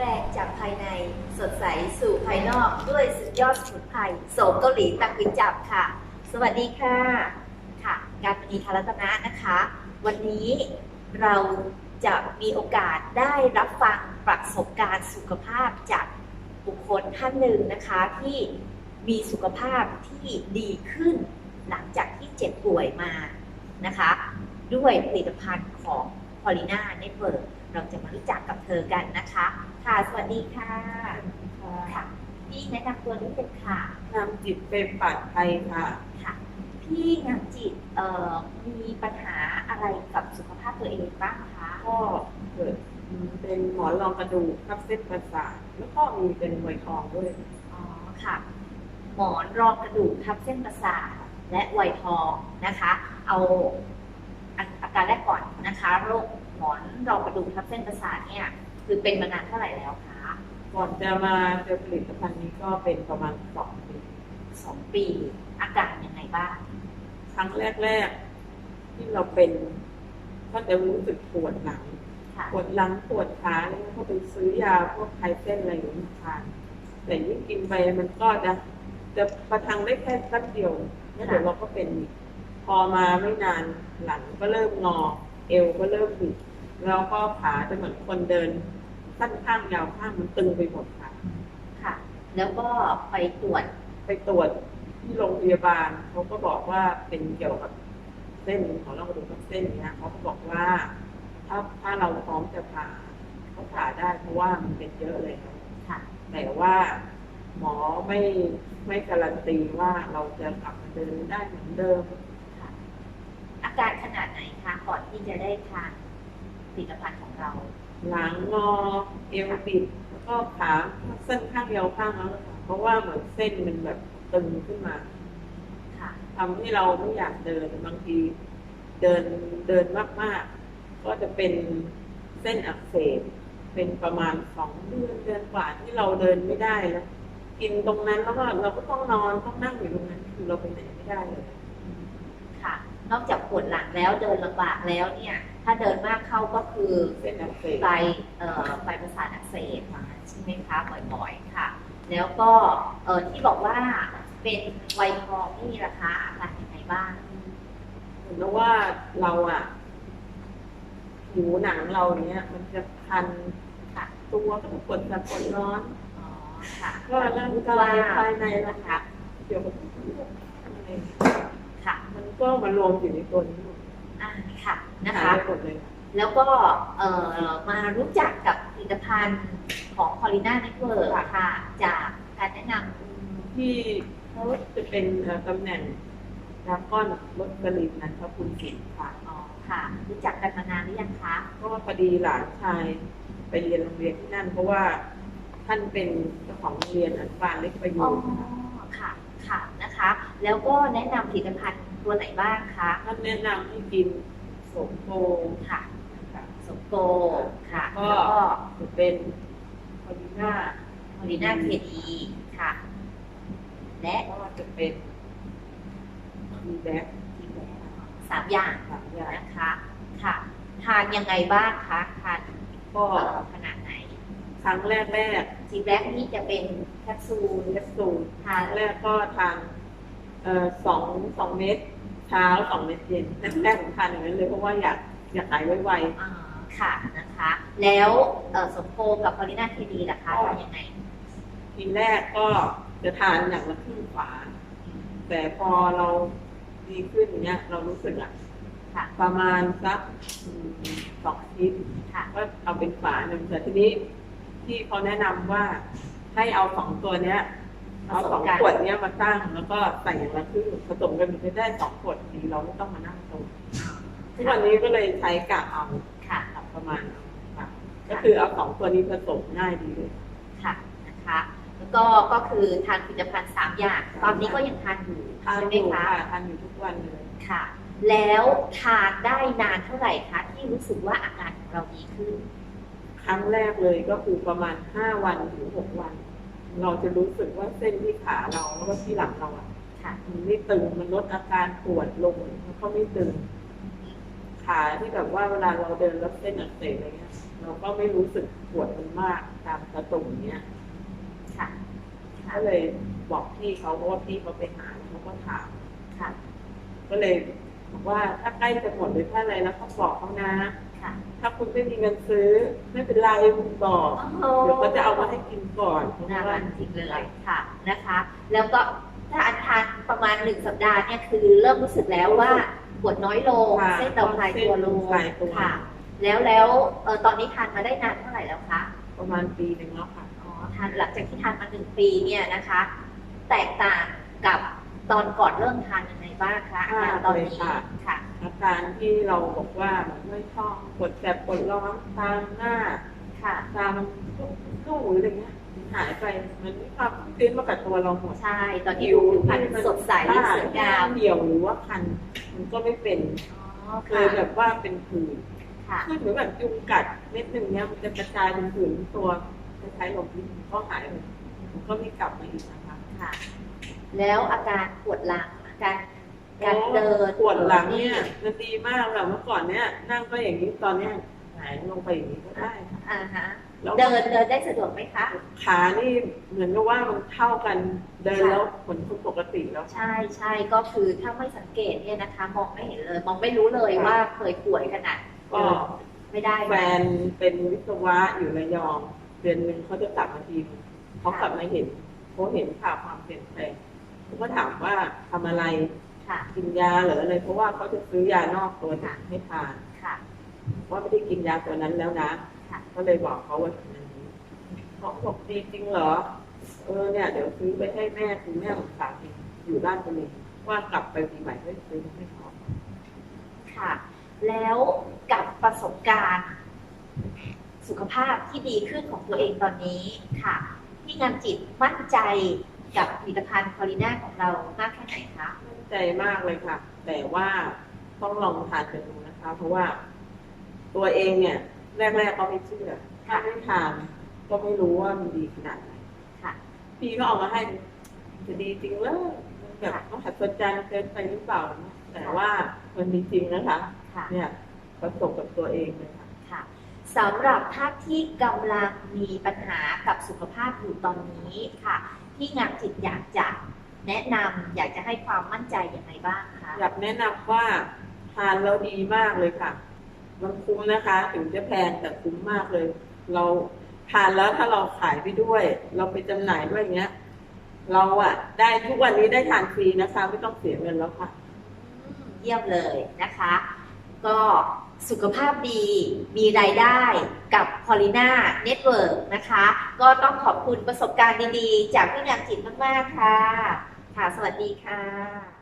แรงจากภายในสดใสสู่ภายนอกด้วยสุดยอดสมุนไพรโสมเกาหลีตักวิจับค่ะ สวัสดีค่ะค่ะ การมณีคารัตนะนะคะ วันนี้เราจะมีโอกาสได้รับฟังประสบการณ์สุขภาพจากบุคคลท่านหนึ่งนะคะที่มีสุขภาพที่ดีขึ้น หลังจากที่เจ็บป่วยมานะคะ ด้วยผลิตภัณฑ์ของพอลิน่าเน็ตเวิร์ เราจะมารู้จักกับเธอกันนะคะ ค่ะ สวัสดีค่ะ ค่ะ พี่แนะนำตัวนิดนึงค่ะ นำจิตเป็นปัดไทยค่ะ ค่ะ พี่งามจิตเอ่อมีปัญหาอะไรกับสุขภาพตัวเองบ้างคะ ก็เกิดเป็นหมอนรองกระดูกทับเส้นประสาทแล้วก็มีเป็นมวยทองด้วย อ๋อ ค่ะ หมอนรองกระดูกทับเส้นประสาทและไวทองนะคะเอาอาอาการแรกก่อนนะคะ โรค หมอนรองกระดูกทับเส้นประสาทเนี่ย คือเป็นมานานเท่าไหร่แล้วคะก่อนจะมาเจอผลิตภัณฑ์นี้ก็เป็นประมาณสองปีสองปี อาการยังไงบ้าง ครั้งแรก ๆ ที่เราเป็นก็จะรู้สึกปวดหลังค่ะปวดหลังปวดขาเนี่ยก็ไปซื้อยาพวกไคลเส้นอะไรอย่างนี้มาทานแต่ยิ่งกินไปมันก็จะจะประทังได้แค่แป๊บเดียวแล้วเดี๋ยวเราก็เป็นอีกพอมาไม่นานหลังก็เริ่มงอ เอวก็เริ่มบิด แล้วก็ขาจะเหมือนคนเดินสั้นข้างยาวข้างมันตึงไปหมดค่ะ ค่ะ แล้วก็ไปตรวจไปตรวจที่โรงพยาบาลเขาก็บอกว่าเป็นเกี่ยวกับเส้นของเรากระดูกทับเส้นเนี้ยเขาก็บอกว่า ถ้าถ้าเราพร้อมจะผ่าเขาผ่าได้เพราะว่ามันเป็นเยอะเลยครับค่ะ แต่ว่าหมอไม่ไม่การันตีว่าเราจะกลับมาเดินได้เหมือนเดิมค่ะอาการขนาดไหนคะก่อนที่จะได้ทานผ ลิตภัณฑ์ของเรา หลังงอเอวบิดแล้วก็ขาเส้นข้างเดียวข้างแล้วค่ะเพราะว่าเหมือนเส้นมันแบบตึงขึ้นมาค่ะทำให้เราไม่อยากเดินบางที เดินเดินมากๆ ก็จะเป็นเส้นอักเสบเป็นประมาณสองเดือนเดือนกว่าที่เราเดินไม่ได้แล้วกินตรงนั้นแล้วก็เราก็ต้องนอนต้องนั่งอยู่ตรงนั้นคือเราไปไหนไม่ได้เลยค่ะ นอกจากปวดหลังแล้วเดินลำบากแล้วเนี่ย ถ้าเดินมากเข้าก็คือเส้นอักเสบไตเอ่อไตประสาทอักเสบใช่ไหมคะบ่อยๆค่ะ แล้วก็เอ่อที่บอกว่าเป็นไวทองนี่ราคาอาการยังไงบ้างเหมือนว่าเราอะผิวหนังเราเนี้ย มันจะคันค่ะ ตัวก็ปวดแบบปวดร้อนอ๋อค่ะก็ร่างกายภายในนะคะเกี่ยวกับอะไรค่ะ มันก็มารวมอยู่ในตัวนี้หมด อ่าค่ะนะหาคะยไปหมดเลยค่ะแล้วก็เอ่อมารู้จักกับผลิตภัณฑ์ของพอลิน่าเน็ตเวิร์ค่ะ จากการแนะนที่เขาจะเป็นเอ่อตำแหน่งดราก้อนรถกระลินนั้นพระคุณสินค่ะำอ๋อค่ะรู้จักกันมานานหรือยังคะก็พอดีหลานชายไปเรียนโรงเรียนที่นั่น เพราะว่าท่านเป็นเจ้าของโรงเรียนอนุบาลเล็กประยูอ๋อนค่ะค่ะค่ะนะคะ แล้วก็แนะนำผลิตภัณฑ์ ตัวไหนบ้างคะท่านแนะนำให้กินสมโพค่ะค่ะสมโกค่ะก็แล้วก็จะเป็นพอดีน่าพอลิน่าเคดีค่ะ และก็จะเป็นมีแบ็คทีแบสามอย่างสามอย่างนะคะ ค่ะ ทานยังไงบ้างคะทานก็เอ่อขนาดไหน ครั้งแรกแรกทีแบกนี่จะเป็นแคปซูลแคปซูลทานแรกก็ทานเอ่อ สองสองเม็ดเช้าสองเม็ดเย็นแรกๆผมทานอย่างนั้นเลยเพราะว่าอยากอยากหายไวอ่าค่ะนะคะ แล้วเอ่อสมโพกับพอลิน่าเคดีล่ะคะทานยังไงๆทีแรกก็จะทานอย่างละครึ่งฝาแต่พอเราดีขึ้นเนี้ย เรารู้สึกอะค่ะ ประมาณสักอืมสองอาทิตย์ ค่ะ ก็เอาเป็นฝาหนึ่งแต่ทีนี้ที่เขาแนะนำว่าให้เอาสองตัวเนี้ย เอาสองขวดเนี้ยมาตั้งแล้วก็ใส่อย่างละครึ่งผสมกันมันจะได้สองขวดดีเราไม่ต้องมานั่งตรงทุกวันนี้ก็เลยใช้กะเอาค่ะกะประมาณเอาค่ะก็คือเอาสองตัวนี้ผสมง่ายดีเลยค่ะนะคะแล้วก็ก็คือทานผลิตภัณฑ์สามอย่าง ตอนนี้ก็ยังทานอยู่ทานใช่อไหมยู่คะค่ะทานอยู่ทุกวันเลยค่ะ แล้วทานได้นานเท่าไหร่คะที่รู้สึกว่าอาการของเราดีขึ้น ครั้งแรกเลยก็คือประมาณห้าวันถึงหกวัน เราจะรู้สึกว่าเส้นที่ขาเราแล้วก็ที่หลังเราอะค่ะมันไม่ตึงมันลดอาการปวดลงแล้วก็ไม่ตึงขขาที่แบบว่าเวลาเราเดินแล้วเส้นอักเสบอะไรเงี้ย เราก็ไม่รู้สึกปวดมันมากตามกระตุ่มเนี้ยค่ะค่ะก็เลยบอกพี่เขาเพราะว่าพี่เขาไปหาเขาก็ถามค่ะ ก็เลยบอกว่าถ้าใกล้จะหมดหรือถ้าอะไรแล้วก็บอกเขานะค่ะ ถ้าคุณไม่มีเงินซื้อ ไม่เป็นไรคุณบอกโอ้โหเดี๋ยวเขาจะเอามาให้กินก่อนเพราะน่าว่ารักจริงเลยค่ะนะคะ แล้วก็ถ้าอันทานประมาณหนึ่งสัปดาห์เนี่ยคือเริ่มรู้สึกแล้วว่าปวดน้อยลงค่ะเส้นเราคลายตัวลงคลายตัวค่ะ แล้วแล้วเออตอนนี้ทานมาได้นานเท่าไหร่แล้วคะประมาณปีหนึ่งแล้วค่ะอ๋อทานหลังจากที่ทานมาหนึ่งปีเนี่ยนะคะ แตกต่างกับตอนก่อนเริ่มทานยังไงบ้างคะอาการตอนนี้ค่ะค่ะ อาการที่เราบอกว่าไม่ท้องปวดแสบปวดร้อนตามหน้าค่ะตามตู้หรืออะไรเงี้ยหายไปมันไม่ความชื้นมากับตัวเราหมดใช่ตอนนี้ดูผิวพรรณสดใสสวยงามเหี่ยวหรือว่าคันมันก็ไม่เป็นอ๋อเคค่ะยแบบว่าเป็นผื่นค่ะคือเหมือนแบบยุงกัดเม็ดหนึ่งเนี้ยมันจะกระจายเป็นผื่นทั้งตัวคล้ายๆลมพิษมันก็หายเลยมันก็ไม่กลับมาอีกนะคะค่ะ แล้วอาการปวดหลังอา การการเดินปวดหลังเนี่ยมันดีมากแบบเมื่อก่อนเนี่ย นั่งก็อย่างนี้ตอนเนี้ยหายลงไปอย่างนี้ก็ได้ค่ะอ่าฮะแล้วเดินเดินได้สะดวกไหมคะ ขานี่เหมือนกับว่ามันเท่ากันเดินแล้วผลคนปกติแล้ว ใช่ใช่ก็คือถ้าไม่สังเกตเนี่ยนะคะ มองไม่เห็นเลย มองไม่รู้เลยว่าเคยป่วยขนาดก็ไม่ได้แฟนเป็นวิศวะอยู่ระยอง เดือนหนึ่งเขาจะกลับมาทีนึงเขากลับมาเห็นเขาเห็นข่าวความเปลี่ยนแปลงเขาก็ถามว่าทำอะไร ค่ะ กินยาหรืออะไรเพราะว่าเขาจะซื้อยานอกตัวนี้ให้ทานค่ะ ว่าไม่ได้กินยาตัวนั้นแล้วนะค่ะ ก็เลยบอกเขาว่าอย่างนี้เขาบอกดีจริงเหรอ เออเนี่ยเดี๋ยวซื้อไปให้แม่คุณแม่ของสามีอยู่ด้านตรงนี้ว่ากลับไปปีใหม่ก็ซื้อให้เขาค่ะ แล้วกับประสบการณ์ สุขภาพที่ดีขึ้นของตัวเองตอนนี้ค่ะที่งานจิตมั่นใจกับผลิตภัณฑ์คอลิน่าของเรามากแค่ไหนคะมั่น ใจมากเลยค่ะ แต่ว่าต้องลองทานกันดูนะคะ เพราะว่าตัวเองเนี่ย แรกๆก็ไม่เชื่อถ้าไม่ทานก็ไม่รู้ว่ามันดีขนาดไหนค่ะ พี่ก็เอามาให้ดูจะดีจริงเลยมันแบบต้องหัศจรรย์เกินไปหรือเปล่านะแต่ว่ามันมีจริงนะคะ ค่ะ เนี่ยประสบกับตัวเองเลยค่ะค่ะสำหรับท่านที่กำลังมีปัญหากับสุขภาพอยู่ตอนนี้ค่ะ ที่งานจิตอยากจะ แนะนำอยากจะให้ความมั่นใจอย่างไรบ้างคะอยากแนะนำว่าทานแล้วดีมากเลยค่ะ มันคุ้มนะคะ ถึงจะแพงแต่คุ้มมากเลย เราทานแล้วถ้าเราขายไปด้วย เราไปจำหน่ายด้วยอย่างเงี้ย เราอะได้ทุกวันนี้ได้ทานฟรีนะคะ ไม่ต้องเสียเงินแล้วค่ะอืมเยี่ยมเลยนะคะ ก็สุขภาพดี มีรายได้กับ p o l i n a Network นะคะ ก็ต้องขอบคุณประสบการณ์ดีๆ จากพี่งามจิตมาก ๆ ค่ะ ค่ะ สวัสดีค่ะ